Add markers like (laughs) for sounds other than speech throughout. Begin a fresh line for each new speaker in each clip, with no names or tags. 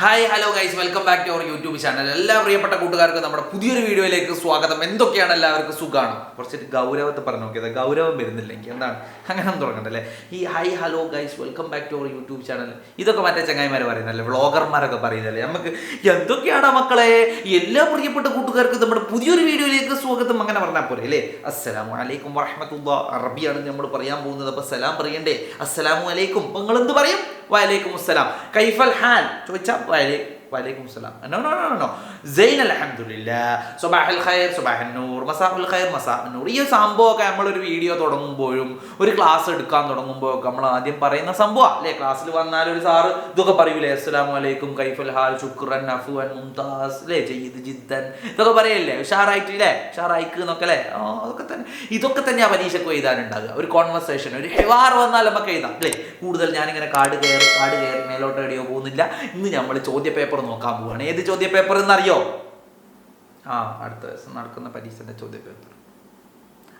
hi hello guys welcome back to our YouTube channel എല്ലാ പ്രിയപ്പെട്ട കൂട്ടുകാർക്കും നമ്മുടെ പുതിയൊരു വീഡിയോയിലേക്ക് സ്വാഗതം. എന്തൊക്കെയാണ് എല്ലാവർക്കും സുഖമാണ് കുറച്ച് ഗൗരവത്തെ പറഞ്ഞു നോക്കിയത് ഗൗരവം വരുന്നില്ലെങ്കിൽ എന്താണ്? അങ്ങനെ ഒന്നും തുടങ്ങണ്ടല്ലേ? ഈ hi hello guys welcome back to our YouTube channel ഇതൊക്കെ മറ്റേ ചങ്ങായിമാർ പറയുന്നല്ലേ വ്ളോഗർമാരൊക്കെ പറയുന്നല്ലേ നമുക്ക് എന്തൊക്കെയാണ് മക്കളെ? എല്ലാ പ്രിയപ്പെട്ട കൂട്ടുകാർക്കും നമ്മുടെ പുതിയൊരു വീഡിയോയിലേക്ക് സ്വാഗതം. അങ്ങനെ പറഞ്ഞാൽ പോരെ അല്ലേ? അസ്സലാമു അലൈക്കും വറഹമത്തുള്ള അറബിയാണ് നമ്മൾ പറയാൻ പോകുന്നത്. അപ്പോൾ സലാം പറയണ്ടേ? അസ്സലാമു അലൈക്കും. നിങ്ങൾ എന്ത് പറയും? വലൈക്കും അസ്സലാം. കൈഫൽ ഹാൻ. ചോദിച്ചാൽ 怪力 വലൈ السلام نو نو نو നോ നോ الحمد അൽഹംദുലില്ലാ صباح ഖൈർ صباح നൂർ മസാഹുൽ ഖൈർ مساء നൂർ ഈ നമ്മൾ ഒരു വീഡിയോ തുടങ്ങുമ്പോഴും ഒരു ക്ലാസ് എടുക്കാൻ തുടങ്ങുമ്പോഴൊക്കെ നമ്മൾ ആദ്യം പറയുന്ന സംഭവം അല്ലേ? ക്ലാസ്സിൽ വന്നാൽ ഒരു സാറ് ഇതൊക്കെ പറയൂലേ അസ്സലാമു അലൈക്കും കൈഫുൽ ഹാൽ ശുക്രൻ അഫുവൻ മുംതാസ് അല്ലേ? ജയ്യിദ് ജിദ്ദൻ. ഇതൊക്കെ പറയല്ലേ? ഉഷാറായിട്ടില്ലേ? ഉഷാറായിക്ക് എന്നൊക്കെ അല്ലേ? ആ അതൊക്കെ തന്നെ. ഇതൊക്കെ തന്നെ ആ പരീക്ഷയ്ക്ക് എഴുതാനുണ്ടാകുക ഒരു കോൺവെർസേഷൻ ഒരു ഹെവാർ വന്നാൽ നമുക്ക് എഴുതാം അല്ലേ? കൂടുതൽ ഞാനിങ്ങനെ കാട് കയറി കാട് കയറി മേലോട്ട് എടിയോ പോകുന്നില്ല. ഇന്ന് നമ്മൾ ചോദ്യ പേപ്പർ നോക്കാൻ പോവാണ്. ഏത് ചോദ്യ പേപ്പർ എന്നറിയോ? ആ അടുത്ത ദിവസം നടക്കുന്ന പരീക്ഷന്റെ ചോദ്യ പേപ്പർ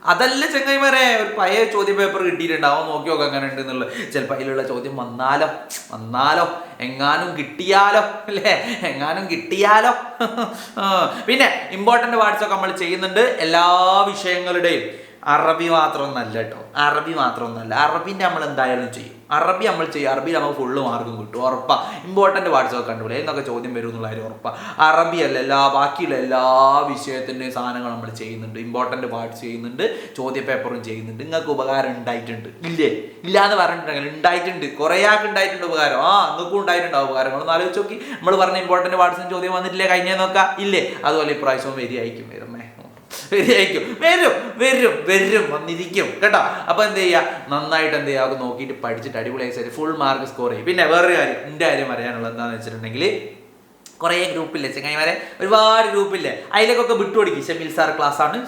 അതല്ല ചെങ്ങൈമാരെ ഒരു പഴയ ചോദ്യ പേപ്പർ കിട്ടിയിട്ടുണ്ടാവും നോക്കി നോക്കാം അങ്ങനെ ഉണ്ട് എന്നുള്ളത്. ചിലപ്പോൾ അതിലുള്ള ചോദ്യം വന്നാലോ? വന്നാലോ? എങ്ങാനും കിട്ടിയാലോ? അല്ലേ? എങ്ങാനും കിട്ടിയാലോ? (laughs) പിന്നെ ഇമ്പോർട്ടന്റ് വാർഡ്സ് ഒക്കെ നമ്മൾ ചെയ്യുന്നുണ്ട്. എല്ലാ വിഷയങ്ങളുടെയും. അറബി മാത്രമൊന്നല്ല കേട്ടോ അറബി മാത്രമൊന്നല്ല അറബിന്റെ നമ്മൾ എന്തായാലും ചെയ്യും. അറബി നമ്മൾ ചെയ്യും. അറബി നമുക്ക് ഫുള്ള് മാർക്കും കിട്ടും. ഉറപ്പാ. ഇമ്പോർട്ടന്റ് വാർഡ്സ് ഒക്കെ കണ്ടുപോലെ എന്നൊക്കെ ചോദ്യം വരും എന്നുള്ള കാര്യം ഉറപ്പാ. അറബി അല്ല എല്ലാ ബാക്കിയുള്ള എല്ലാ വിഷയത്തിന്റെയും സാധനങ്ങൾ നമ്മൾ ചെയ്യുന്നുണ്ട്. ഇമ്പോർട്ടന്റ് വാർഡ്സ് ചെയ്യുന്നുണ്ട്. ചോദ്യ പേപ്പറും ചെയ്യുന്നുണ്ട്. നിങ്ങൾക്ക് ഉപകാരം ഉണ്ടായിട്ടുണ്ട്. ഇല്ലേ? ഇല്ലാന്ന് പറഞ്ഞിട്ടുണ്ടെങ്കിൽ ഉണ്ടായിട്ടുണ്ട്. കുറേ ആൾക്ക് ഉണ്ടായിട്ടുണ്ട് ഉപകാരം. ആ നിങ്ങൾക്കും ഉണ്ടായിട്ടുണ്ട് ആ ഉപകാരങ്ങൾ. ഒന്ന് ആലോചിച്ച് നോക്കി. നമ്മൾ പറഞ്ഞ ഇമ്പോർട്ടന്റ് വാർഡ്സിന് ചോദ്യം വന്നിട്ടില്ലേ? കഴിഞ്ഞേ നോക്കാം. ഇല്ലേ? അതുപോലെ ഇപ്രാവശ്യവും വരികയായിരിക്കും വരുന്നേ വരികയായിരിക്കും വരും വരും വരും വന്നിരിക്കും. കേട്ടോ? അപ്പൊ എന്ത് ചെയ്യുക നന്നായിട്ട് എന്ത് ചെയ്യുക നോക്കിയിട്ട് പഠിച്ചിട്ട് അടിപൊളിയായി ഫുൾ മാർക്ക് സ്കോർ ചെയ്യും. പിന്നെ വേറൊരു കാര്യം എന്റെ കാര്യം അറിയാനുള്ളത് എന്താണെന്ന് വെച്ചിട്ടുണ്ടെങ്കിൽ കുറേ ഗ്രൂപ്പില്ലേ? ചെങ്ങായിമാരെ? ഒരുപാട് ഗ്രൂപ്പില്ലേ? അതിലേക്കൊക്കെ വിട്ടുകൊടുക്കും. ഷമീൽ സാർ ക്ലാസ് ആണ്.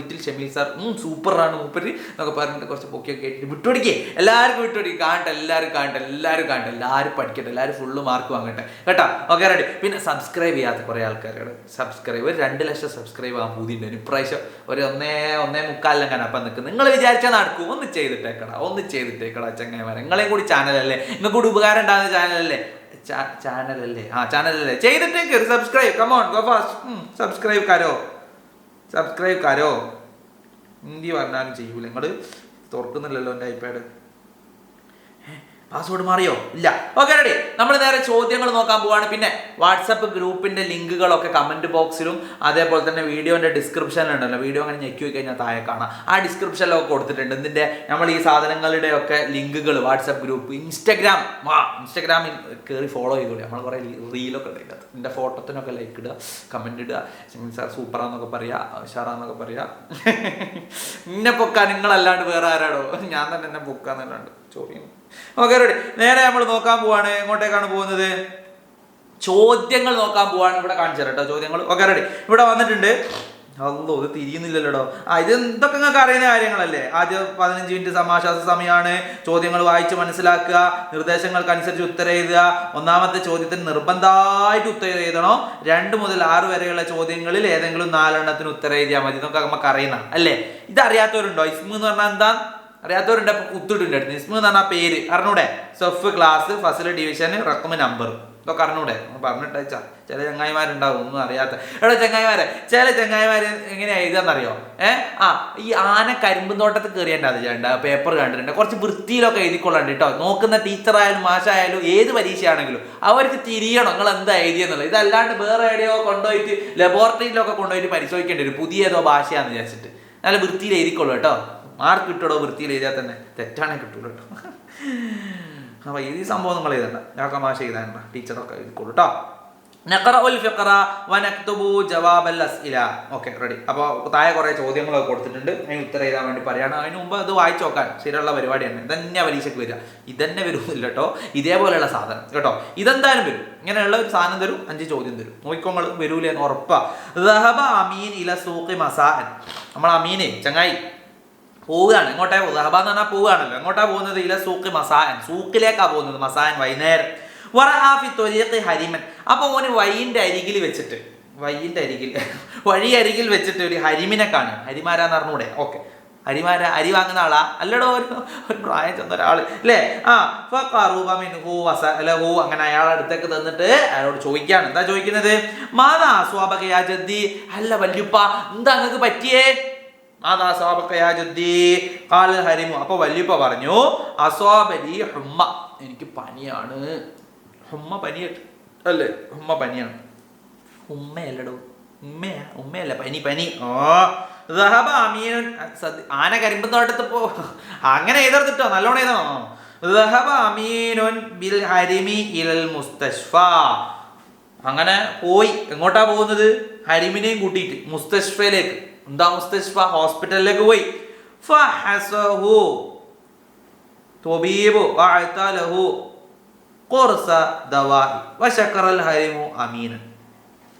ലിറ്റിൽ ഷമീൽ സാർ സൂപ്പറാണ് മൂപ്പര് എന്നൊക്കെ പറഞ്ഞിട്ട് കുറച്ച് പൊക്കിയൊക്കെ കേട്ടിട്ട് വിട്ടുകൊടുക്കേ. എല്ലാവർക്കും വിട്ടു വിട്ടുകൊടുക്കും. കാണട്ടെ എല്ലാവരും കാണട്ടെ എല്ലാവരും കാണട്ടെ എല്ലാവരും പഠിക്കട്ടെ എല്ലാവരും ഫുള്ള് മാർക്ക് വാങ്ങട്ടെ. കേട്ടോ? ഓക്കെ റെഡി പിന്നെ സബ്സ്ക്രൈബ് ചെയ്യാത്ത കുറേ ആൾക്കാരോട് സബ്സ്ക്രൈബ് ഒരു രണ്ട് ലക്ഷം സബ്സ്ക്രൈബ് ആകാൻ പൂതിയുണ്ട്. ഇപ്രാവശ്യം ഒരു ഒന്നേ ഒന്നേ മുക്കാലിലെങ്ങനെ അപ്പം നിൽക്കുന്നത് നിങ്ങൾ വിചാരിച്ചാൽ നടക്കും. ഒന്ന് ചെയ്തിട്ടേക്കടാ ഒന്ന് ചെയ്തിട്ടേക്കടാ ചങ്ങായിമാരെ. നിങ്ങളെയും കൂടി ചാനലല്ലേ നിങ്ങൾക്ക് കൂടി ഉപകാരം ഉണ്ടാകുന്ന ചാനലല്ലേ ചാനലല്ലേ? ആ ചാനലല്ലേ. ചെയ്തിട്ടേക്ക് subscribe come on go fast subscribe കാരോ? Subscribe കാരോ? ഹിന്ദി പറഞ്ഞാലും ചെയ്യൂല. നിങ്ങൾ തുറക്കുന്നില്ലല്ലോ എന്റെ ഐപാഡ് പാസ്വേഡ് മാറിയോ? ഇല്ല. ഓക്കെ റെഡി നമ്മൾ നേരെ ചോദ്യങ്ങൾ നോക്കാൻ പോവാണ്. പിന്നെ വാട്സപ്പ് ഗ്രൂപ്പിന്റെ ലിങ്കുകളൊക്കെ കമന്റ് ബോക്സിലും അതേപോലെ തന്നെ വീഡിയോന്റെ ഡിസ്ക്രിപ്ഷനിലുണ്ടല്ലോ വീഡിയോ അങ്ങനെ ഞെക്കി പോയി കഴിഞ്ഞാൽ താഴെ കാണാം. ആ ഡിസ്ക്രിപ്ഷനിലൊക്കെ കൊടുത്തിട്ടുണ്ട്. ഇതിന്റെ നമ്മൾ ഈ സാധനങ്ങളുടെ ഒക്കെ ലിങ്കുകൾ വാട്സപ്പ് ഗ്രൂപ്പ് ഇൻസ്റ്റഗ്രാം വാ ഇൻസ്റ്റഗ്രാമിൽ കയറി ഫോളോ ചെയ്തോളൂ നമ്മൾ കുറേ റീലൊക്കെ ഉണ്ട് എന്റെ ഫോട്ടോത്തിനൊക്കെ ലൈക്ക് ഇടുക കമന്റ് ഇടുക. സാർ സൂപ്പറാന്നൊക്കെ പറയാ ഉഷാറാന്നൊക്കെ പറയാ. (laughs) എന്നെ പൊക്കാൻ നിങ്ങളല്ലാണ്ട് വേറെ ആരാടോ? ഞാൻ തന്നെ എന്നെ പൊക്കാന്നല്ലാണ്ട്. ചോദ്യം ഓക്കെ റെഡി നേരെ നമ്മൾ നോക്കാൻ പോവാണ്. എങ്ങോട്ടേക്കാണ് പോകുന്നത്? ചോദ്യങ്ങൾ നോക്കാൻ പോവാണ് ഇവിടെ കാണിച്ചു കേട്ടോ ചോദ്യങ്ങൾ. ഓക്കെ റെഡി ഇവിടെ വന്നിട്ടുണ്ട്. അല്ലോ ഇത് തിരിയുന്നില്ലല്ലോടോ. ആ ഇത് എന്തൊക്കെ നിങ്ങൾക്ക് അറിയുന്ന കാര്യങ്ങളല്ലേ? ആദ്യം പതിനഞ്ച് മിനിറ്റ് സമാശ്വാസ സമയമാണ്. ചോദ്യങ്ങൾ വായിച്ച് മനസ്സിലാക്കുക. നിർദ്ദേശങ്ങൾക്കനുസരിച്ച് ഉത്തരം എഴുതുക. ഒന്നാമത്തെ ചോദ്യത്തിന് നിർബന്ധമായിട്ട് ഉത്തരം എഴുതണോ. രണ്ട് മുതൽ ആറ് വരെയുള്ള ചോദ്യങ്ങളിൽ ഏതെങ്കിലും നാലെണ്ണത്തിന് ഉത്തരം എഴുതിയാൽ മതി. ഇതൊക്കെ നമുക്ക് അറിയുന്ന അല്ലേ? ഇതറിയാത്തവരുണ്ടോ ഇസ്മു എന്ന് പറഞ്ഞാൽ എന്താ? അറിയാത്തവരുണ്ട് അപ്പൊ കുത്തിട്ടുണ്ട് അടുത്ത്. എന്ന് പറഞ്ഞാൽ പേര്. അറിഞ്ഞൂടെ സെഫ് ക്ലാസ് ഫസ്റ്റ് ഡിവിഷൻ റക്കമ നമ്പർ ഇതൊക്കെ അറിഞ്ഞൂടെ? പറഞ്ഞിട്ട് ചില ചങ്ങായിമാരുണ്ടാവും ഒന്നും അറിയാത്ത എവിടെ ചങ്ങായിമാരെ ചില ചങ്ങായിമാര് എങ്ങനെയാ എഴുതാന്നറിയോ? ഏ? ആ ഈ ആന കരിമ്പും തോട്ടത്തിൽ അത് ചെയ്യണ്ട പേപ്പർ കണ്ടിട്ടുണ്ട്. കുറച്ച് വൃത്തിയിലൊക്കെ എഴുതിക്കൊള്ളണ്ട് കേട്ടോ നോക്കുന്ന ടീച്ചറായാലും മാഷായാലും ഏത് പരീക്ഷയാണെങ്കിലും അവർക്ക് തിരിയണം. നിങ്ങൾ എന്താ എഴുതിയെന്നുള്ളത്. ഇതല്ലാണ്ട് വേറെ എവിടെയോ കൊണ്ടുപോയിട്ട് ലബോറട്ടറിയിലൊക്കെ കൊണ്ടുപോയിട്ട് പരിശോധിക്കേണ്ടി വരും. പുതിയ ഏതോ ഭാഷയാന്ന് വിചാരിച്ചിട്ട്. നല്ല വൃത്തിയിൽ എഴുതിക്കൊള്ളു കേട്ടോ. മാർക്ക് കിട്ടടോ വൃത്തിയിൽ എഴുതിയാൽ തന്നെ. തെറ്റാണേ കിട്ടൂല കേട്ടോ. അപ്പോൾ ഈ സംഭവം നമ്മൾ എഴുതണ്ട ഞാൻ മാഷ എഴുതാണ്ട ടീച്ചറൊക്കെ എഴുതിക്കോളൂ കേട്ടോ ഓക്കെ റെഡി. അപ്പോൾ താഴെ കുറേ ചോദ്യങ്ങളൊക്കെ കൊടുത്തിട്ടുണ്ട്. അതിന് ഉത്തരം എഴുതാൻ വേണ്ടി പറയാണ്. അതിന് മുമ്പ് അത് വായിച്ചു നോക്കാൻ. ശരിയുള്ള പരിപാടിയാണ് ഇതന്നെ പരീക്ഷയ്ക്ക് വരിക. ഇതന്നെ വരുന്നില്ല കേട്ടോ ഇതേപോലെയുള്ള സാധനം. കേട്ടോ? ഇതെന്തായാലും വരും. ഇങ്ങനെയുള്ള ഒരു സാധനം തരും. അഞ്ച് ചോദ്യം തരും. നോക്കിക്കോങ്ങൾ വരൂലേ ഉറപ്പാ. അമീൻ ഇല സൂഖി നമ്മൾ അമീനെ ചങ്ങായി. പോവുകയാണ്. എങ്ങോട്ടാ പോകുന്നത്? ദഹബ എന്ന് പറഞ്ഞാൽ പോവുകയാണല്ലോ. എങ്ങോട്ടാ പോകുന്നത്? ഇല്ല സൂക്ക് മസാൻ. സൂക്കിലേക്കാ പോകുന്നത് മസാൻ വൈകുന്നേരം. വറഹാഫി തൊലിയത്ത് ഹരിമൻ. അപ്പൊ ഓന് വൈന്റെ അരികിൽ വെച്ചിട്ട് വൈന്റെ അരികിൽ വഴി അരികിൽ വെച്ചിട്ട് ഒരു ഹരിമിനെ കാണും. ഹരിമാരാന്ന് അറിഞ്ഞൂടെ? ഓക്കെ. ഹരിമാര അരി വാങ്ങുന്ന ആളാ? അല്ലടോ ഒരു ഒരു പ്രായം ചെന്ന ഒരാൾ അല്ലേ? ആ ഹൂ വസ അല്ല ഹൂ അങ്ങനെ അയാളെ അടുത്തേക്ക് തന്നിട്ട് അയാളോട് ചോദിക്കാണ്. എന്താ ചോദിക്കുന്നത്? മാതാ സ്വാഭകയാ ജദ്ദി. അല്ല വല്യുപ്പ എന്താ നിങ്ങൾക്ക് പറ്റിയേ? ഹരിമു. അപ്പൊ വല്യപ്പ പറഞ്ഞു അസ്വാബലി ഹുമ്മ. എനിക്ക് പനിയാണ്. ഹുമ്മ പനിയായിട്ട് അല്ലേ? ഹുമ്മ പനിയാണ്. ഉമ്മയല്ലടോ. ഉമ്മയാ? ഉമ്മയല്ല. പനി പനി. ഓ അമീനുൻ ആന കരിമ്പൻ തോട്ടത്ത് പോ. അങ്ങനെ എഴുതർത്തിട്ടോ നല്ലോണം എഴുതണോ. അമീനുൻ ബിൽ ഹരിമി ഇലൽ മുസ്തഷ്ഫ അങ്ങനെ പോയി. എങ്ങോട്ടാ പോകുന്നത്? ഹരിമിനെയും കൂട്ടിയിട്ട്. മുസ്തഷ്ഫയിലേക്ക് എന്താ ഹോസ്പിറ്റലിലേക്ക് പോയി.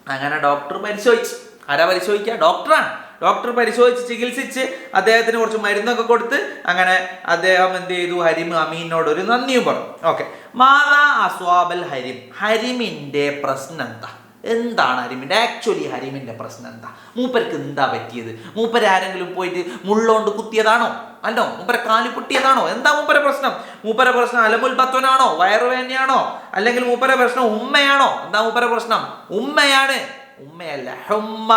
അങ്ങനെ ഡോക്ടർ പരിശോധിച്ചു. ആരാ പരിശോധിക്കുക ഡോക്ടറാണ്. ഡോക്ടർ പരിശോധിച്ച് ചികിത്സിച്ച് അദ്ദേഹത്തിന് കുറച്ച് മരുന്നൊക്കെ കൊടുത്ത് അങ്ങനെ അദ്ദേഹം എന്ത് ചെയ്തു? ഹരിം അമീനോട് ഒരു നന്ദിയും പറഞ്ഞു. ഓക്കെ. മാതാ അസ്വാബൽ ഹരിം. ഹരിമിന്റെ പ്രശ്നം എന്താ? എന്താണ് ഹരിമിന്റെ ആക്ച്വലി ഹരിമിന്റെ പ്രശ്നം എന്താ? മൂപ്പർക്ക് എന്താ പറ്റിയത്? മൂപ്പര് ആരെങ്കിലും പോയിട്ട് മുള്ളോണ്ട് കുത്തിയതാണോ? അല്ലോ മൂപ്പര കാലി പൊട്ടിയതാണോ? എന്താ മൂപ്പര പ്രശ്നം? മൂപ്പര പ്രശ്നം അലമുൽ പത്വനാണോ വയറുവേനയാണോ അല്ലെങ്കിൽ മൂപ്പര പ്രശ്നം ഉമ്മയാണോ? എന്താ മൂപ്പര പ്രശ്നം? ഉമ്മയാണ്. ഉമ്മയല്ല ഹുമ്മ.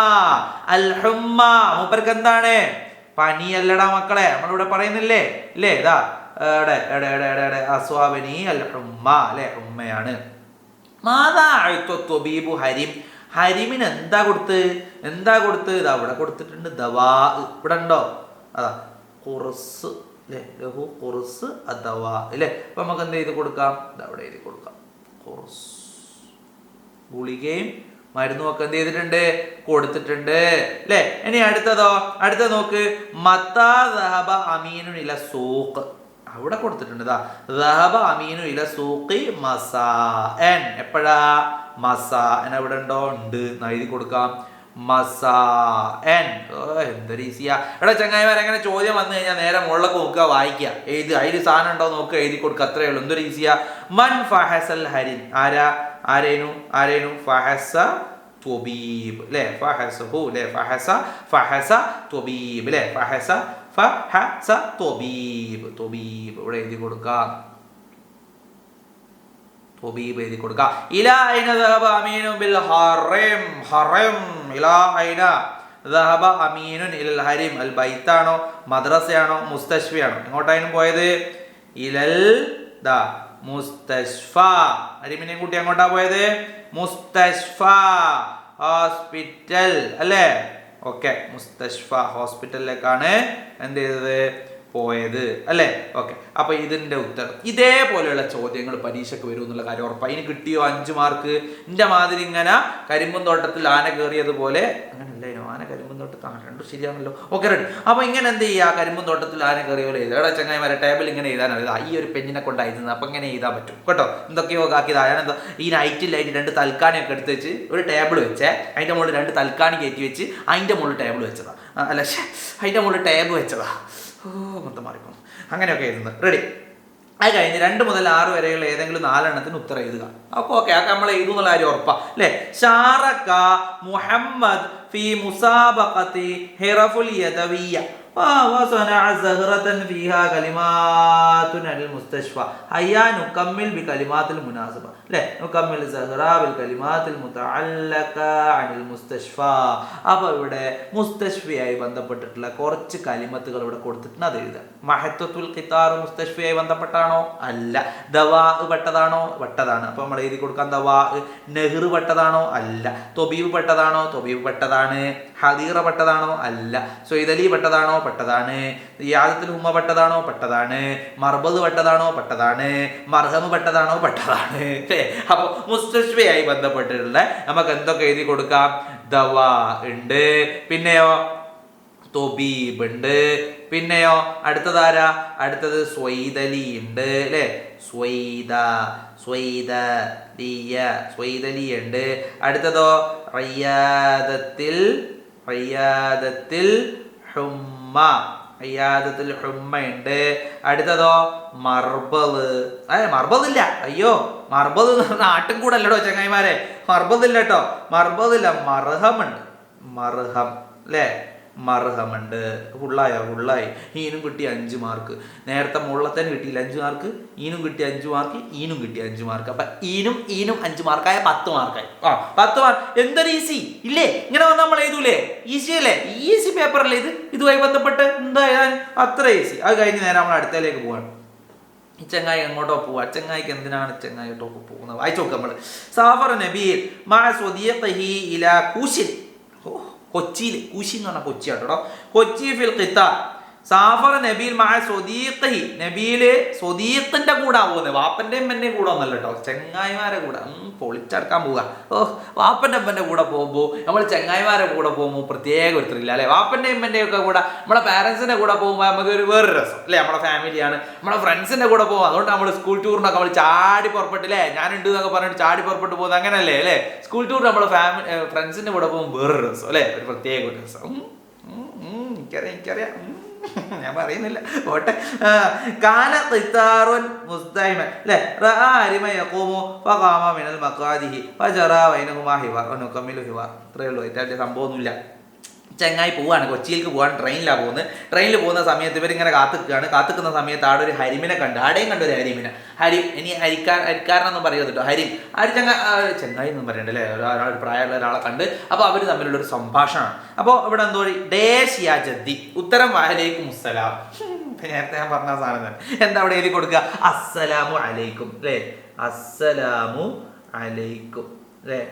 അൽ ഹുമ്മ. മൂപ്പർക്ക് എന്താണ്? പനിയല്ലടാ മക്കളെ. നമ്മളിവിടെ പറയുന്നില്ലേ? ഇല്ലേ? ഇതാ എടെ എടെ എടെ എടെ അൽ ഹുമ്മ. അല്ലെ? ഉമ്മയാണ്. മാതാ ഹരിം. ഹരിമിന് എന്താ കൊടുത്ത്? എന്താ കൊടുത്ത്? ഇത് അവിടെ കൊടുത്തിട്ടുണ്ട്. ദവാ. ഇവിടെ ഉണ്ടോ? അതാ. കുറസ് അല്ലേ ലഹു കുറസ് അദവാ. അല്ലേ അപ്പൊ നമുക്ക് എന്ത് ചെയ്ത് കൊടുക്കാം? അവിടെ എഴുതി കൊടുക്കാം. കുറസ് ഗുളികയും മരുന്നും ഒക്കെ എന്ത് ചെയ്തിട്ടുണ്ട്? കൊടുത്തിട്ടുണ്ട്. അല്ലേ ഇനി അടുത്തതോ? അടുത്ത നോക്ക്. മത്താ അമീനുനില സൂക്ക് അവിടെ കൊടുത്തിട്ടുണ്ട്. അമീനു ഇല സൂഖി മസാ എൻ എപ്പോഴാ? മസാ. എൻ എവിടെ ഉണ്ടോ? ഉണ്ട്. എഴുതി കൊടുക്കാം. മസാ എൻ. എന്തൊരു ഈസിയാ. എടാ ചങ്ങായിമാർ അങ്ങനെ ചോദ്യം വന്നു കഴിഞ്ഞാൽ നേരെ മുകളിലൊക്കെ നോക്കുക വായിക്കുക. എഴുതി. അതിൽ സാധനം ഉണ്ടോ നോക്കുക എഴുതി കൊടുക്കുക. അത്രേ ഉള്ളൂ. എന്തൊരു ഈസിയാ. മൻ ഫഹസൽ ഹരിൻ. ആരാ? ആരേനു? ആരേനു? ഫഹസ ത്വബീബ്. അല്ലേ ഫഹസഹു. അല്ലേ ഫഹസ ഫഹസ ത്വബീബ്. അല്ലേ ഫഹസ ത്വബീബ് ത്വബീബ് ഇവിടെ എഴുതി കൊടുക്കാം. ത്വബീബ് എഴുതി കൊടുക്കാം. ഇലാ ഐന ദഹബ അമീനു ബിൽ ഹറം. ഹറം. മദ്രസയാണോ? മുസ്തഷ്ഫിയാണോ എങ്ങോട്ടായിരുന്നു പോയത്? ഇലൽ ദ അരിമിനെയും കൂട്ടി എങ്ങോട്ടാ പോയത്? മുസ്തഷ്ഫ ഹോസ്പിറ്റൽ. അല്ലേ? ഓക്കെ മുസ്തഷ്ഫ ഹോസ്പിറ്റലിലേക്കാണ് എന്ത് ചെയ്തത്? പോയത് അല്ലേ? ഓക്കെ. അപ്പൊ ഇതിന്റെ ഉത്തരം. ഇതേപോലെയുള്ള ചോദ്യങ്ങൾ പരീക്ഷയ്ക്ക് വരും എന്നുള്ള കാര്യം ഉറപ്പാണ് അതിന് കിട്ടിയോ അഞ്ച് മാർക്ക്? എന്റെ മാതിരി ഇങ്ങനെ കരിമ്പും തോട്ടത്തിൽ ആന കയറിയതുപോലെ അങ്ങനെയല്ലേ ആന കരിമ്പും തോട്ടത്തിൽ ആ രണ്ടും ശരിയാണല്ലോ. Okay ready. അപ്പൊ ഇങ്ങനെ എന്ത് ചെയ്യുക? കരിമ്പും തോട്ടത്തിൽ ആന കയറിയ പോലെ എഴുതുക. ചങ്ങായിമാരെ ടേബിൾ ഇങ്ങനെ എഴുതാനാണ് ഈ ഒരു പെഞ്ഞിനെ കൊണ്ടായിരുന്നു അപ്പൊ ഇങ്ങനെ എഴുതാൻ പറ്റും. കേട്ടോ? എന്തൊക്കെയോ ആക്കിയത് എന്താ ഈ നൈറ്റിൽ ലൈറ്റ് രണ്ട് തൽക്കാണിയൊക്കെ എടുത്ത് വെച്ച് ഒരു ടേബിൾ വെച്ചേ. അതിന്റെ മുകളിൽ രണ്ട് തൽക്കാണി കയറ്റി വെച്ച് അതിന്റെ മുകളിൽ ടേബിൾ വെച്ചതാ. അല്ല അതിന്റെ മുകളിൽ ടേബ് വെച്ചതാ. മൊത്തം മാറിപ്പോകും. അങ്ങനെയൊക്കെ എഴുതുന്നത് റെഡി അത് കഴിഞ്ഞ് രണ്ട് മുതൽ ആറ് വരെയുള്ള ഏതെങ്കിലും നാലെണ്ണത്തിന് ഉത്തരം എഴുതുക. അപ്പോൾ ഓക്കെ അതൊക്കെ നമ്മൾ എഴുതുന്നുള്ള കാര്യം ഉറപ്പാ. അല്ലേ? ഷാറക്ക മുഹമ്മദ് ഫി മുസാബഖത്തി ഹിറഫുൽ യദവിയ അപ്പൊ ഇവിടെ മുസ്തഷ്ഫയായി ബന്ധപ്പെട്ടിട്ടുള്ള കുറച്ച് കലിമത്തുകൾ ഇവിടെ കൊടുത്തിട്ടുണ്ട്. അത് എഴുതാം. മഹത്വത്തുൽ കിത്താർ മുസ്തഷ്ഫയായി ബന്ധപ്പെട്ടാണോ? അല്ല. ദവാ പെട്ടതാണോ? പെട്ടതാണ്. അപ്പൊ നമ്മൾ എഴുതി കൊടുക്കാൻ ദവാ. നെഹ്റു പെട്ടതാണോ? അല്ല. തൊബീബ് പെട്ടതാണോ? തൊബീബ് പെട്ടതാണ്. ഹദീറ പെട്ടതാണോ? അല്ല. സൊയ്തലി പെട്ടതാണോ? പെട്ടതാണ്. യാദത്തിൽ ഉമ്മ പെട്ടതാണോ? പെട്ടതാണ്. മർബദ് പെട്ടതാണോ? പെട്ടതാണ്. മർഹം പെട്ടതാണോ? പെട്ടതാണ്? അപ്പൊ മുസ്തഷ്ഫയായി ബന്ധപ്പെട്ടിട്ടുള്ള നമുക്ക് എന്തൊക്കെ എഴുതി കൊടുക്കാം? ദവാ ഉണ്ട്. പിന്നെയോ? തൊബീബ് ഉണ്ട് പിന്നെയോ അടുത്തതാരാ അടുത്തത് സ്വൈതലി ഉണ്ട് അല്ലേ? സ്വൈത സ്വൈത ലിയ സ്വൈതലി ഉണ്ട് അടുത്തതോ റയ്യാദത്തിൽ റയ്യാദത്തിൽ ഹുമ്മ അയ്യാദത്തിൽ ഹുമ്മയുണ്ട്. അടുത്തതോ മർബൽ അതെ മർബലില്ല അയ്യോ പറഞ്ഞാൽ ആട്ടും കൂടെ അല്ലടോ ചങ്ങായിമാരെ. മർബലില്ല കേട്ടോ. മർബലില്ല മർഹമുണ്ട്. മർഹം അല്ലേ? മർഹമുണ്ട് ഫുള്ളായോ ഫുള്ളായി ഈനും കിട്ടി അഞ്ച് മാർക്ക്. നേരത്തെ മുള്ളത്തേന് കിട്ടിയില്ല. അഞ്ച് മാർക്ക്. ഈനും കിട്ടി അഞ്ച് മാർക്ക്. ഈനും കിട്ടി അഞ്ച് മാർക്ക്. അപ്പൊ ഈനും ഈനും അഞ്ച് മാർക്കായ പത്ത് മാർക്കായി. ആ പത്ത് മാർക്ക് എന്തൊരു ഈസി. ഇല്ലേ? ഇങ്ങനെ വന്ന് നമ്മൾ എഴുതൂലേ? ഈസി അല്ലേ? ഈസി പേപ്പറല്ലേ ഇത്? ഇതുമായി ബന്ധപ്പെട്ട് എന്തായാലും അത്ര ഈസി. അത് കഴിഞ്ഞ് നേരെ നമ്മൾ അടുത്തതിലേക്ക് പോവാണ്. ഈ ചങ്ങായി എങ്ങോട്ടോ പോവാ? ചെങ്ങായിക്ക് എന്തിനാണ് ചെങ്ങായിട്ടോ പോകുന്നത്? വായിച്ചു നോക്കാം നമ്മൾ സാഫർ നബീർ മാ സ്വദീഖിഹി ഇലാ കൂശിൻ. കൊച്ചിയിൽ കുശി എന്ന് പറഞ്ഞാൽ കൊച്ചി കേട്ടോ കൊച്ചി ഫിൽ ഖിത്താ സാഫർ നബീൽ മാ സ്വദീഖി. നബീൽ സ്വദീഖിന്റെ കൂടെ പോകുന്നത് വാപ്പന്റെ അമ്മന്റെയും കൂടെ ഒന്നല്ല കേട്ടോ ചെങ്ങായിമാരെ കൂടെ. പൊളിച്ചടക്കാൻ പോവുക. ഓ വാപ്പന്റെ അമ്മന്റെ കൂടെ പോകുമ്പോൾ നമ്മൾ ചെങ്ങായിമാരെ കൂടെ പോകുമ്പോൾ പ്രത്യേക ഒരു ത്രില്ല അല്ലെ? വാപ്പന്റെ അമ്മന്റെ ഒക്കെ കൂടെ നമ്മളെ പാരന്റ്സിന്റെ കൂടെ പോകുമ്പോൾ നമുക്ക് ഒരു വേറെ രസം അല്ലെ? നമ്മളെ ഫാമിലിയാണ് നമ്മളെ ഫ്രണ്ട്സിന്റെ കൂടെ പോകും അതുകൊണ്ട് നമ്മൾ സ്കൂൾ ടൂറിനൊക്കെ നമ്മൾ ചാടി പുറപ്പെട്ടില്ലേ ഞാനുണ്ട് എന്നൊക്കെ പറഞ്ഞിട്ട് ചാടി പുറപ്പെട്ട് പോകുന്നത് അങ്ങനല്ലേ അല്ലേ സ്കൂൾ ടൂർ നമ്മൾ ഫാമിലി ഫ്രണ്ട്സിന്റെ കൂടെ പോകുമ്പോൾ വേറെ രസം അല്ലേ? ഒരു പ്രത്യേക ഒരു രസം. എനിക്കറിയാം എനിക്കറിയാം. (laughs) ഞാൻ പറയുന്നില്ല. ഓട്ടെ കാന തിത്താറുൻ മുസ്തൈമ അല്ലേ റഅ അരിമ യഖൂമു ഫഖാമ മിനൽ മഖാദിഹി ഫജറ വൈനഹുമാ ഹിവ. വനുകമ്മിലു ഹിവ. ഇത്രയേ ഉള്ളൂ. ഇതിന്റെ സംഭവമൊന്നുമില്ല. ചെങ്ങായി പോവാണ് കൊച്ചിയിലേക്ക് പോകാൻ ട്രെയിനിലാണ് പോകുന്നത്. ട്രെയിനിൽ പോകുന്ന സമയത്ത് ഇവരിങ്ങനെ കാത്തുക്കുകയാണ്. കാത്തുക്കുന്ന സമയത്ത് ആടെ ഒരു ഹരിമിനെ കണ്ടു. ആടെയും കണ്ടു ഒരു ഹരിമിനെ. ഹരി ഇനി ഹരിക്കാർ ഹരിക്കാരനൊന്നും പറയുന്നത് കേട്ടോ. ഹരി. ആ ഒരു ചെങ്ങ ചെങ്ങായി എന്നും പറയണ്ടേ അല്ലേ ഒരാൾ ഒരു പ്രായമുള്ള ഒരാളെ കണ്ട്. അപ്പോൾ അവർ തമ്മിലുള്ള ഒരു സംഭാഷണമാണ്. അപ്പോൾ ഇവിടെ എന്തോ ഡേഷ് യാ ജദ്ദി ഉത്തരം വാഹലേക്കും മുസ്സലാം (laughs) നേരത്തെ ഞാൻ പറഞ്ഞ സാധനം തന്നെ. എന്താ അവിടെ എഴുതി കൊടുക്കുക? അസ്സലാമു അലൈക്കും. അല്ലേ? അസ്സലാമു അലൈക്കും. അല്ലേ?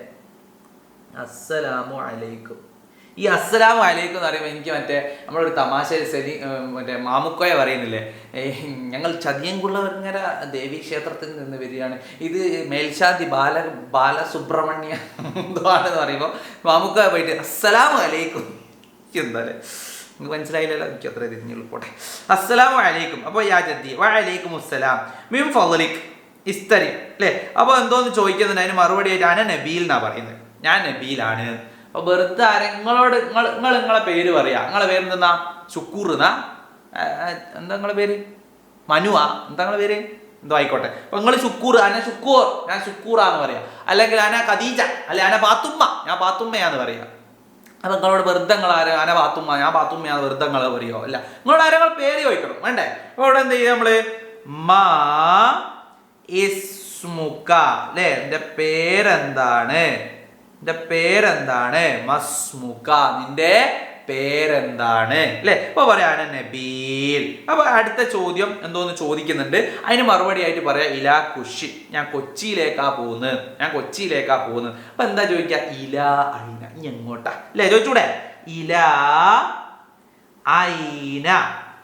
അസ്സലാമു അലൈക്കും. ഈ അസ്സലാം വലൈക്കും എന്ന് പറയുമ്പോൾ എനിക്ക് മറ്റേ നമ്മളൊരു തമാശ ശനി മറ്റേ മാമുക്കോയ പറയുന്നില്ലേ? ഞങ്ങൾ ചതിയൻകുള്ളവരങ്ങര ദേവി ക്ഷേത്രത്തിൽ നിന്ന് വരികയാണ്. ഇത് മേൽശാന്തി ബാല ബാലസുബ്രഹ്മണ്യ എന്തോ ആണെന്ന് പറയുമ്പോൾ മാമുക്കോയ പോയിട്ട് അസ്സലാം വലൈക്കും എന്തായാലും നിങ്ങൾക്ക് മനസ്സിലായില്ലല്ലോ? എനിക്ക് അത്ര തിരിഞ്ഞുള്ളൂ. പോട്ടെ. അസ്സലാമു അലൈക്കും. അപ്പോൾ യാ ജദ്ദി. വ അലൈക്കും അസ്സലാം. മിം ഫضലിക് ഇസ്തരി. അല്ലേ? അപ്പോൾ എന്തോന്ന് ചോദിക്കുന്നുണ്ട്? അതിന് മറുപടി ആയിട്ട് അന നബീൽ എന്നാ പറയുന്നത്. ഞാൻ നബീലാണ്. അപ്പോൾ വെറുതെ ആരെ നിങ്ങളോട് നിങ്ങൾ നിങ്ങൾ നിങ്ങളെ പേര് പറയാ. നിങ്ങളെ പേര് എന്തെന്നാ ശുക്കൂർ എന്നാ? എന്താ നിങ്ങളെ പേര്? മനുവാ. എന്താ നിങ്ങളെ പേര്? എന്തോ ആയിക്കോട്ടെ. അപ്പൊ നിങ്ങൾ ശുക്കൂർ അന ശുക്കൂർ ഞാൻ ശുക്കൂറാന്ന് പറയാ. അല്ലെങ്കിൽ അന ഖദീജ അല്ലെ അന പാത്തുമ്മ ഞാൻ പാത്തുമ്മയാന്ന് പറയാ. അപ്പൊ നിങ്ങളോട് വെറുതെ അന പാത്തുമ്മ ഞാൻ പാത്തുമ്മയാന്ന് വെറുതെ നിങ്ങൾ പറയോ? അല്ല. നിങ്ങളോട് ആരോ പേര് ചോദിക്കണം. വേണ്ടേ? അപ്പൊ ഇവിടെ എന്ത് ചെയ്യാം നമ്മൾ? മാ ഇസ്മുക്ക അല്ലേ? എന്റെ പേരെന്താണ്? നിന്റെ പേരെന്താണ്? മസ്മുക. നിന്റെ പേരെന്താണ്? അല്ലെ? അപ്പൊ പറയാണ് നബീൽ. അപ്പൊ അടുത്ത ചോദ്യം എന്തോന്ന് ചോദിക്കുന്നുണ്ട്. അതിന് മറുപടി ആയിട്ട് പറയാ ഇലാ കുഷി ഞാൻ കൊച്ചിയിലേക്കാ പോകുന്നത് ഞാൻ കൊച്ചിയിലേക്കാ പോകുന്നത് അപ്പൊ എന്താ ചോദിക്കുക ഇലാ അയിന. ഇനി എങ്ങോട്ടാ? അല്ലേ? ചോദിച്ചൂടെ? ഇല അയിന.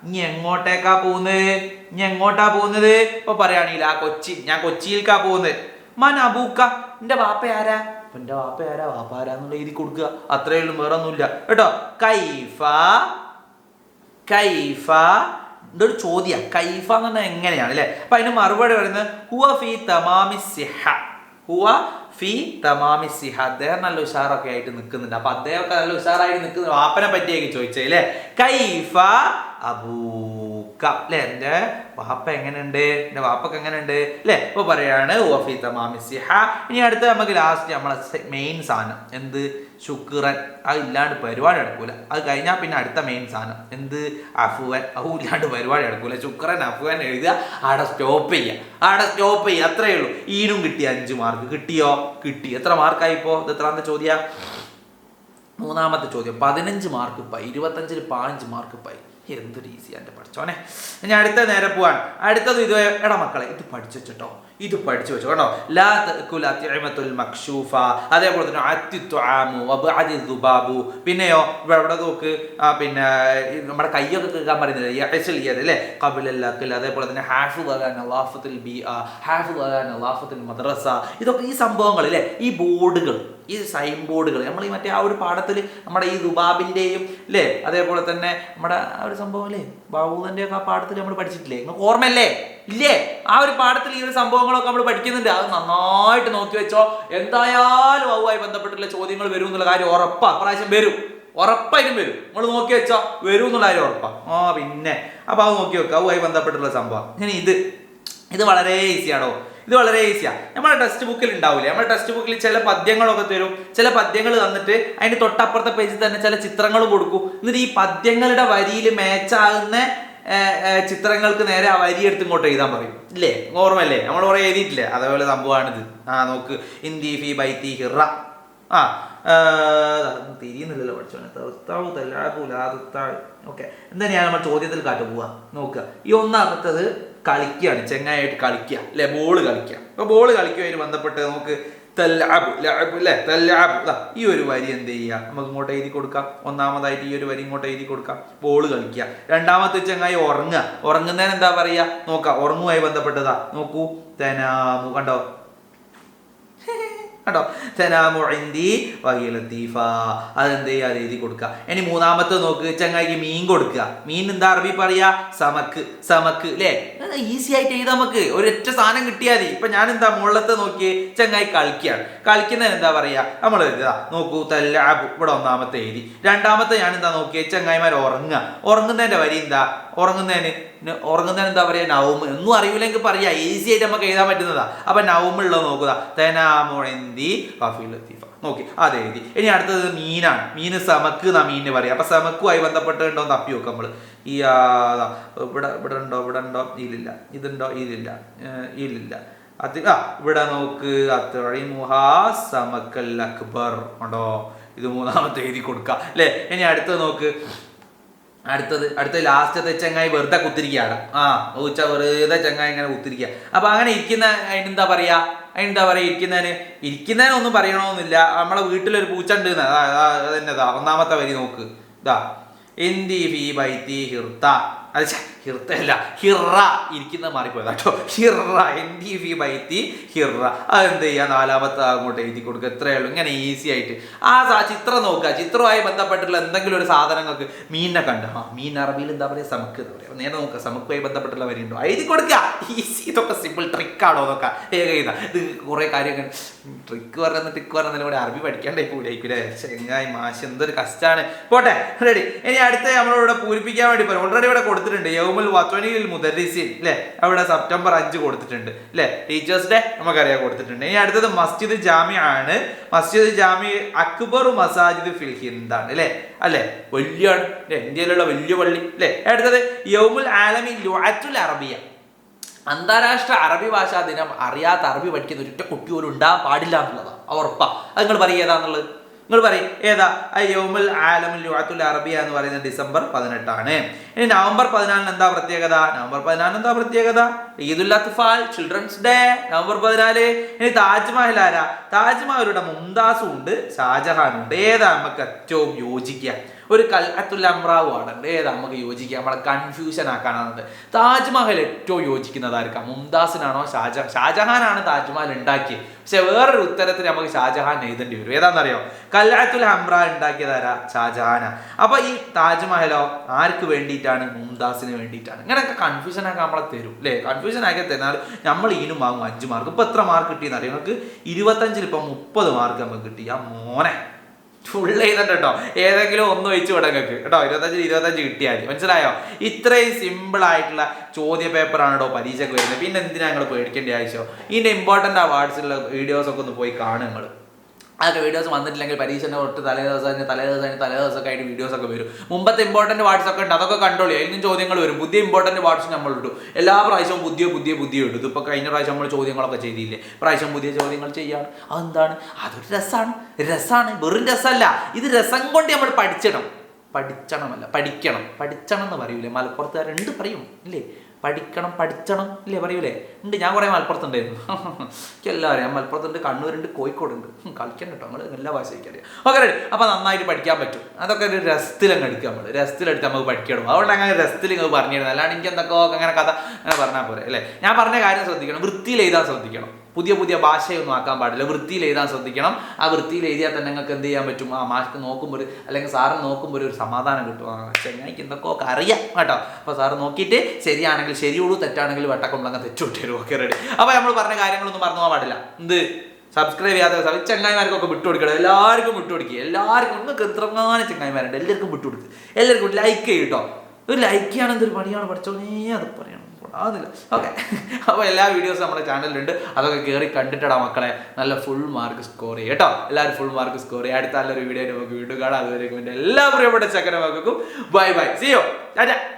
ഇനി എങ്ങോട്ടേക്കാ പോകുന്നത് ഇനി എങ്ങോട്ടാ പോകുന്നത് ഇപ്പൊ പറയാണ് ഇലാ കൊച്ചി. ഞാൻ കൊച്ചിയിലേക്കാ പോകുന്നത് മൻ അബൂക്ക. എന്റെ വാപ്പ ആരാ എന്റെ വാപ്പ ആരാ? വാപ്പ ആരാന്നുള്ള എഴുതി കൊടുക്കുക. അത്രയേ ഉള്ളൂ വേറെ ഒന്നുമില്ല കേട്ടോ? കൈഫ കൈഫ. ഇതൊരു ചോദ്യ. കൈഫ എന്ന് പറഞ്ഞാൽ എങ്ങനെയാണ് അല്ലേ? അപ്പൊ അതിന് മറുപടി പറയുന്നത് ഹുവ ഫി തമാമി സിഹ. ഹുവ ഫി തമാമി സിഹ. അദ്ദേഹം നല്ല ഉഷാറൊക്കെ ആയിട്ട് നിൽക്കുന്നുണ്ട്. അപ്പൊ അദ്ദേഹമൊക്കെ നല്ല ഉഷാറായിട്ട് നിൽക്കുന്നുണ്ട്. വാപ്പനെ പറ്റിയൊക്കെ ചോദിച്ചേ അല്ലേ? കൈഫ അബൂക്ക അല്ലെ എന്റെ വാപ്പ എങ്ങനെയുണ്ട്? എന്റെ വാപ്പക്ക് എങ്ങനെയുണ്ട്? അല്ലെ ഇപ്പൊ പറയാണ് ഇനി അടുത്ത നമുക്ക് ലാസ്റ്റ് നമ്മളെ മെയിൻ സാധനം. എന്ത്? ശുക്രൻ. അത് ഇല്ലാണ്ട് പരിപാടി നടക്കൂല. അത് കഴിഞ്ഞാൽ പിന്നെ അടുത്ത മെയിൻ സാധനം. എന്ത്? അഫുവൻ. അഹു ഇല്ലാണ്ട് പരിപാടി നടക്കൂല. ശുക്രൻ അഫുവൻ എഴുതുക ആടെ സ്റ്റോപ്പ് ചെയ്യുക ആടെ സ്റ്റോപ്പ് ചെയ്യുക അത്രയേ ഉള്ളൂ. ഈനും കിട്ടി അഞ്ച് മാർക്ക് കിട്ടിയോ? കിട്ടി. എത്ര മാർക്കായി ഇപ്പോ? ഇത് എത്രാമത്തെ ചോദ്യ? മൂന്നാമത്തെ ചോദ്യം. പതിനഞ്ച് മാർക്ക് പായി ഇരുപത്തഞ്ചിൽ പതിനഞ്ച് മാർക്ക് പായി എന്തൊരു ഈസിയാണ് പഠിച്ചോനെ ഞാൻ അടുത്ത നേരെ പോവാൻ അടുത്തത് ഇത് എടാ മക്കളെ ഇത് പഠിച്ചു വെച്ചിട്ടോ ഇത് പഠിച്ചു വെച്ചു. കേട്ടോ ലാ അത്ഇമത്തുൽ മക്ഷൂഫ അതേപോലെ തന്നെ അത്യുത്വാമു വബഅദി ദുബാബു. പിന്നെയോ ഇവിടെ നോക്ക്? പിന്നെ നമ്മുടെ കയ്യൊക്കെ കേൾക്കാൻ പറയുന്നത് യഹസിൽ യദ് അതേപോലെ തന്നെ ഹാഫു അലാ ബി ഹാഫു അലാ നവാഫത്തുൽ മദ്രസ. ഇതൊക്കെ ഈ സംഭവങ്ങൾ അല്ലേ? ഈ ബോർഡുകൾ ഈ സൈൻ ബോർഡുകൾ. നമ്മൾ ഈ മറ്റേ ആ ഒരു പാഠത്തിൽ നമ്മുടെ ഈ ദുബാബിന്റെയും അല്ലേ? അതേപോലെ തന്നെ നമ്മുടെ ആ ഒരു സംഭവം അല്ലേ? ബാബുവിന്റെ ഒക്കെ ആ പാഠത്തിൽ നമ്മൾ പഠിച്ചിട്ടില്ലേ? നിങ്ങൾക്ക് ഓർമ്മയല്ലേ? ഇല്ലേ? ആ ഒരു പാഠത്തിൽ ഈ ഒരു സംഭവങ്ങളൊക്കെ നമ്മൾ പഠിക്കുന്നുണ്ട്. അത് നന്നായിട്ട് നോക്കി വെച്ചോ. എന്തായാലും അതുമായി ബന്ധപ്പെട്ടിട്ടുള്ള ചോദ്യങ്ങൾ വരും എന്നുള്ള കാര്യം ഉറപ്പാ. പ്രാവശ്യം വരും. ഉറപ്പായിട്ടും വരും. നമ്മൾ നോക്കി വെച്ചോ. വരും എന്നുള്ള കാര്യം ഉറപ്പാ. ആ പിന്നെ. അപ്പൊ അത് നോക്കി വെക്കുക അതുമായി ബന്ധപ്പെട്ടിട്ടുള്ള സംഭവം. ഇനി ഇത്. ഇത് വളരെ ഈസിയാണോ ഇത് വളരെ ഈസിയാണ് നമ്മുടെ ടെക്സ്റ്റ് ബുക്കിൽ ഉണ്ടാവില്ല നമ്മുടെ ടെക്സ്റ്റ് ബുക്കിൽ ചില പദ്യങ്ങളൊക്കെ തരും. ചില പദ്യങ്ങൾ തന്നിട്ട് അതിന്റെ തൊട്ടപ്പുറത്തെ പേജിൽ തന്നെ ചില ചിത്രങ്ങൾ കൊടുക്കും. എന്നിട്ട് ഈ പദ്യങ്ങളുടെ വരിയിൽ മാച്ചാകുന്ന ചിത്രങ്ങൾക്ക് നേരെ ആ വരി എടുത്ത് ഇങ്ങോട്ട് എഴുതാൻ പറയും. ഇല്ലേ? ഓർമ്മല്ലേ നമ്മൾ കുറെ എഴുതിയിട്ടില്ലേ? അതേപോലെ സംഭവമാണിത്. ആ നോക്ക്. ഇന്ദി ഫി ബൈത്തി ഹിറ ആ തിരിയുന്നില്ലല്ലോ പഠിച്ചോനെ ഓക്കെ. എന്താ ഞാൻ നമ്മൾ ചോദ്യത്തിൽ കാട്ടു പോവാ നോക്കുക. ഈ ഒന്നാമത്തത് കളിക്കുകയാണ് ചെങ്ങായിട്ട് കളിക്കുക. അല്ലെ? ബോൾ കളിക്കുക. അപ്പൊ ബോൾ കളിക്കുമായിട്ട് ബന്ധപ്പെട്ട് നമുക്ക് തല്ലാബ് ലാബ് അല്ലേ തല്ലാബ് ദാ ഈ ഒരു വരി എന്ത് ചെയ്യുക? നമുക്ക് ഇങ്ങോട്ട് എഴുതി കൊടുക്കാം. ഒന്നാമതായിട്ട് ഈ ഒരു വരി ഇങ്ങോട്ട് എഴുതി കൊടുക്കാം. ബോൾ കളിക്കുക. രണ്ടാമത്തെ ചങ്ങായി ഉറങ്ങുക. ഉറങ്ങുന്നതിന് എന്താ പറയുക? നോക്കാം ഉറങ്ങുമായി ബന്ധപ്പെട്ടതാ. നോക്കൂ. തനാമു. കണ്ടോ? കേട്ടോ തനാമു ഇന്ദി വഹിയ ലത്തീഫ അതെന്ത് ചെയ്യുക അത് എഴുതി കൊടുക്കുക ഇനി മൂന്നാമത്തെ നോക്ക്. ചങ്ങായിക്ക് മീൻ കൊടുക്കുക മീൻ എന്താ അറബി പറയാ? സമക്ക് സമക്ക്. അല്ലേ ഈസി ആയിട്ട് എഴുതാം നമുക്ക്. ഒരൊറ്റ സാധനം കിട്ടിയാൽ മതി. ഇപ്പൊ ഞാൻ എന്താ മുകളിലത്തെ നോക്കി ചങ്ങായി കളിക്കുകയാണ് കളിക്കുന്നതിന് എന്താ പറയാ? നമ്മൾ എഴുതുക നോക്കൂ തല്ലാബ് ഇവിടെ ഒന്നാമത്തെ എഴുതി. രണ്ടാമത്തെ ഞാൻ എന്താ നോക്കിയേ? ചങ്ങായിമാർ ഉറങ്ങുക. ഉറങ്ങുന്നതിന്റെ വരി എന്താ? ഉറങ്ങുന്നതിന് ഉറങ്ങുന്നതിന് എന്താ പറയുക നൗമ്. ഒന്നും അറിയില്ലെങ്കിൽ പറയാ. ഈസി ആയിട്ട് നമുക്ക് എഴുതാൻ പറ്റുന്നതാ. അപ്പൊ നൗമുള്ളത് നോക്കുക. തനാമുഴന്തി വഫീൽ ലത്തീഫ. നോക്കി അതെ എഴുതി ഇനി അടുത്തത് മീനാണ്. മീന് സമക്ക് എന്നാ മീനിന് പറയാം. അപ്പൊ സമക്കുമായി ബന്ധപ്പെട്ടുണ്ടോ തപ്പി നോക്കാം നമ്മൾ. ഈ ദാ, ഇവിടെ ഇവിടെ ഉണ്ടോ ഇവിടെ ഉണ്ടോ? ഇല്ല ഇതുണ്ടോ? ഇതിലില്ല. ഇല്ല ഇതിലില്ല. അത് ആ ഇവിടെ നോക്ക് അത്രമുഹാ സമക്കൽ അക്ബർ ഉണ്ടോ? ഇത് മൂന്നാമത്തെ എഴുതി കൊടുക്കുക അല്ലേ? ഇനി അടുത്തത് നോക്ക്. അടുത്തത് അടുത്ത ലാസ്റ്റത്തെ ചങ്ങായി വെറുതെ കുത്തിരിക്കുകയാണ്. ആ ഉച്ച വെറുതെ ചങ്ങായി ഇങ്ങനെ കുത്തിരിക്കുക. അപ്പൊ അങ്ങനെ ഇരിക്കുന്ന അതിനെന്താ പറയാ? അതിനെന്താ പറയാ ഇരിക്കുന്നതിന്? ഇരിക്കുന്നതിനൊന്നും പറയണമെന്നില്ല നമ്മളെ വീട്ടിലൊരു പൂച്ച ഉണ്ട് അതന്നെ ഒന്നാമത്തെ വരി നോക്ക്. ഇതാ. എന്തി ഫീ ബൈത്തി ഹിർത്ത. അത് ഹിർത്തല്ല ഹിറ ഇരിക്കുന്നത് മാറിപ്പോയതാ കേട്ടോ. ഹിറ എൻ ഡി വി ബൈത്തി ഹിറ അതെന്ത് ചെയ്യാ? നാലാമത്തെ അങ്ങോട്ട് എഴുതി കൊടുക്കുക. എത്രയേ ഉള്ളൂ. ഇങ്ങനെ ഈസി ആയിട്ട്. ആ ചിത്രം നോക്കുക. ചിത്രവുമായി ബന്ധപ്പെട്ടിട്ടുള്ള എന്തെങ്കിലും ഒരു സാധനങ്ങൾക്ക് മീനിനെ കണ്ടു. ആ മീൻ അറബിയിൽ എന്താ പറയുക? സമക്ക് എന്ന് പറയാം നേരെ നോക്കുക സമക്കുമായി ബന്ധപ്പെട്ടുള്ള വരിയുണ്ടോ? എഴുതി കൊടുക്കുക. ഈസി ഇതൊക്കെ സിമ്പിൾ ട്രിക്കാണോ നോക്കാം ഏക ഇതാ. ഇത് കുറേ കാര്യങ്ങൾ. ട്രിക്ക് പറഞ്ഞ ട്രിക്ക് പറഞ്ഞതിന് കൂടെ അറബി പഠിക്കാണ്ടായി പൂലായിക്കൂലേ ചെങ്ങായി മാഷ് എന്തൊരു കഷ്ടമാണ് പോട്ടെ റെഡി ഇനി അടുത്ത നമ്മളിവിടെ പൂരിപ്പിക്കാൻ വേണ്ടി പറയും ഓൾറെഡി ഇവിടെ കൊടുത്തിട്ടുണ്ട്. വത്വനിയിൽ മുദരിസിൻ അല്ലേ അവിടെ സെപ്റ്റംബർ അഞ്ച് കൊടുത്തിട്ടുണ്ട് അല്ലേ ടീച്ചേഴ്സ് ഡേ നമുക്കറിയാം കൊടുത്തിട്ടുണ്ട്. ഇനി അടുത്തത് മസ്ജിദ് ജാമി ആണ്. മസ്ജിദ് ജാമി അക്ബർ മസാജിദ് ഫിൽ ഹിന്ദാണ് അല്ലേ? അല്ലേ വലിയ? ഇന്ത്യയിലുള്ള വലിയ പള്ളി അല്ലേ അടുത്തത് യൗമുൽ ആലമി ലുഅത്തുൽ അറബിയ. അന്താരാഷ്ട്ര അറബി ഭാഷാ ദിനം അറിയാത്ത അറബി പഠിക്കുന്ന ഒരു കുട്ടി പോലും ഉണ്ടാകാൻ പാടില്ല എന്നുള്ളതാണ് ഉറപ്പാ. അത് നിങ്ങൾ പറയുക ഏതാന്നുള്ളത്? നിങ്ങൾ പറയും ഏതാ? യോമുൽ ആലമുൽ യുവാത്തുൽ അറബിയ എന്ന് പറയുന്നത് ഡിസംബർ പതിനെട്ടാണ്. ഇനി നവംബർ പതിനാലിന് എന്താ പ്രത്യേകത? നവംബർ പതിനാലിന് എന്താ പ്രത്യേകത? ഈദുൽ അത്ഫാൽ ചിൽഡ്രൻസ് ഡേ നവംബർ പതിനാല്. ഇനി താജ്മഹൽ ആരാ? താജ്മഹലുടെ മുംതാസും ഉണ്ട് ഷാജഹാനും ഉണ്ട് ഏതാ? നമുക്ക് ഏറ്റവും യോജിക്കുക. ഒരു കൽഅത്തുൽ അമ്രാവു ആണ് ഏതാ നമുക്ക് യോജിക്കുക നമ്മളെ കൺഫ്യൂഷൻ ആക്കാനാണെന്ന് താജ്മഹൽ ഏറ്റവും യോജിക്കുന്നത് ആർക്കാം മുംതാസിനാണോ ഷാജ ഷാജഹാനാണ് താജ്മഹൽ ഉണ്ടാക്കിയത് പക്ഷെ വേറൊരു ഉത്തരത്തിൽ നമുക്ക് ഷാജഹാൻ എഴുതേണ്ടി വരും. ഏതാണെന്നറിയോ? കല്ലാത്തുൽ ഹംറ ഉണ്ടാക്കിയതാരാ ഷാജഹാന. അപ്പൊ ഈ താജ്മഹലോ ആർക്ക് വേണ്ടിയിട്ടാണ്? മുംതാസിന് വേണ്ടിയിട്ടാണ്. ഇങ്ങനെയൊക്കെ കൺഫ്യൂഷൻ ആക്കാൻ നമ്മളെ തരും അല്ലേ? കൺഫ്യൂഷൻ ആക്കി തന്നാൽ നമ്മൾ ഇതിനും വാങ്ങും. അഞ്ച് മാർക്ക് ഇപ്പൊ എത്ര മാർക്ക് കിട്ടിയെന്ന് അറിയാം നമുക്ക് ഇരുപത്തഞ്ചിൽ ഇപ്പൊ മുപ്പത് മാർക്ക് നമുക്ക് കിട്ടി. ആ മോനെ. ഫുൾ ചെയ്തിട്ട് കേട്ടോ ഏതെങ്കിലും ഒന്ന് വെച്ച് വിടങ്ങൾക്ക് കേട്ടോ ഇരുപത്തഞ്ച് ഇരുപത്തഞ്ച് കിട്ടിയാൽ മനസ്സിലായോ? ഇത്രയും സിമ്പിൾ ആയിട്ടുള്ള ചോദ്യ പേപ്പറാണ് കേട്ടോ പരീക്ഷയ്ക്ക് വരുന്നത്? പിന്നെ എന്തിനാ നിങ്ങൾ പേടിക്കേണ്ട ആവശ്യം? ഇതിന്റെ ഇമ്പോർട്ടന്റ് ആ വീഡിയോസ് വീഡിയോസൊക്കെ ഒന്ന് പോയി കാണുക നിങ്ങൾ അതൊക്കെ വീഡിയോസ് വന്നിട്ടില്ലെങ്കിൽ പരീക്ഷന്റെ തൊട്ട് തലേ ദിവസം തന്നെ തലേ ദിവസം തന്നെ തലേ ദിവസമൊക്കെ ആയിട്ട് വീഡിയോസ് ഒക്കെ വരും. മുമ്പത്തെ ഇമ്പോർട്ടന്റ് വാർഡ്സ് ഒക്കെ ഉണ്ട്. അതൊക്കെ കണ്ടോളി. അതിനും ചോദ്യങ്ങൾ വരും. പുതിയ ഇമ്പോർട്ടന്റ് വാർഡ്സ് നമ്മൾ ഇട്ടു എല്ലാ പ്രാവശ്യവും പുതിയ പുതിയ പുതിയ ഇടും. ഇതിപ്പോൾ കഴിഞ്ഞ പ്രാവശ്യം നമ്മൾ ചോദ്യങ്ങളൊക്കെ ചെയ്തില്ലേ? പ്രാവശ്യം പുതിയ ചോദ്യങ്ങൾ ചെയ്യാണ്. അതെന്താണ്? അതൊരു രസമാണ്. രസമാണ്. വെറും രസമല്ല. ഇത് രസം കൊണ്ട് നമ്മൾ പഠിച്ചിടണം. പഠിച്ചണമല്ല. പഠിക്കണം. പഠിച്ചണം എന്ന് പറയൂലേ? മലപ്പുറത്തുകാർ രണ്ട് പറയും. ഇല്ലേ? പഠിക്കണം പഠിച്ചണം അല്ലേ പറയൂലേ? ഉണ്ട് ഞാൻ കുറേ മലപ്പുറത്തുണ്ടായിരുന്നു. എനിക്ക് ഞാൻ അറിയാം മലപ്പുറത്തുണ്ട് കണ്ണൂരുണ്ട് കോഴിക്കോടുണ്ട്. കളിക്കണം കേട്ടോ നമ്മൾ എല്ലാ ഭാഷ ഓക്കെ റെഡി. അപ്പോൾ നന്നായിട്ട് പഠിക്കാൻ പറ്റും. അതൊക്കെ ഒരു രസത്തിലങ്ങ് എടുക്കുക നമ്മൾ രസത്തിലെടുത്ത് നമുക്ക് പഠിക്കണം. അതുകൊണ്ട് അങ്ങനെ രസത്തിൽ നിങ്ങൾ പറഞ്ഞു തരുന്നത് അല്ലാണ്ട് എനിക്ക് എന്തൊക്കെ അങ്ങനെ കഥ അങ്ങനെ പറഞ്ഞാൽ പോരെ അല്ലേ? ഞാൻ പറഞ്ഞ കാര്യം ശ്രദ്ധിക്കണം. വൃത്തിയിൽ എഴുതാൻ ശ്രദ്ധിക്കണം. പുതിയ പുതിയ ഭാഷയൊന്നും ആക്കാൻ പാടില്ല. വൃത്തിയിൽ എഴുതാൻ ശ്രദ്ധിക്കണം. ആ വൃത്തിയിൽ എഴുതിയാൽ തന്നെ നിങ്ങൾക്ക് എന്ത് ചെയ്യാൻ പറ്റും? ആ മാർക്ക് നോക്കുമ്പോൾ അല്ലെങ്കിൽ സാറ് നോക്കുമ്പോൾ ഒരു സമാധാനം കിട്ടും. ആ ചെങ്ങായിക്ക് എന്തൊക്കെ അറിയാം കേട്ടോ. അപ്പോൾ സാറ് നോക്കിയിട്ട് ശരിയാണെങ്കിൽ ശരിയുള്ളൂ തെറ്റാണെങ്കിൽ വെട്ടക്കൊണ്ടങ്ങ് തെറ്റുവിട്ട് തരും ഓക്കെ റെഡി അപ്പോൾ നമ്മൾ പറഞ്ഞ കാര്യങ്ങളൊന്നും മറന്നു പോകാൻ പാടില്ല. എന്ത്? സബ്സ്ക്രൈബ് ചെയ്യാത്ത ചെങ്ങായിമാർക്കൊക്കെ ചങ്ങായിമാർക്കൊക്കെ വിട്ടുകൊടുക്കണം എല്ലാവർക്കും വിട്ടുകൊടുക്കുക എല്ലാവർക്കും നിങ്ങൾക്ക് എത്രങ്ങാനും ചങ്ങായിമാരുണ്ട്? എല്ലാവർക്കും വിട്ടുകൊടുക്കുക എല്ലാവർക്കും ലൈക്ക് ചെയ്യട്ടോ ഒരു ലൈക്ക് ചെയ്യാൻ എന്തൊരു പണിയാണ്. പഠിച്ചോനേ അത് പറയണം. ആവുന്നില്ല. ഓക്കെ (laughs) അപ്പോൾ എല്ലാ വീഡിയോസും നമ്മുടെ ചാനലിലുണ്ട് അതൊക്കെ കയറി കണ്ടിട്ടടാ മക്കളെ. നല്ല ഫുൾ മാർക്ക് സ്കോർ ചെയ്യും. കേട്ടോ? എല്ലാവരും ഫുൾ മാർക്ക് സ്കോർ ചെയ്യുക അടുത്ത നല്ലൊരു വീഡിയോ നമുക്ക് വീണ്ടും കാണാം. അതുവരെ എല്ലാ പ്രിയപ്പെട്ട ചക്കരമാക്കും ബൈ ബൈ സിയോ ടാറ്റ.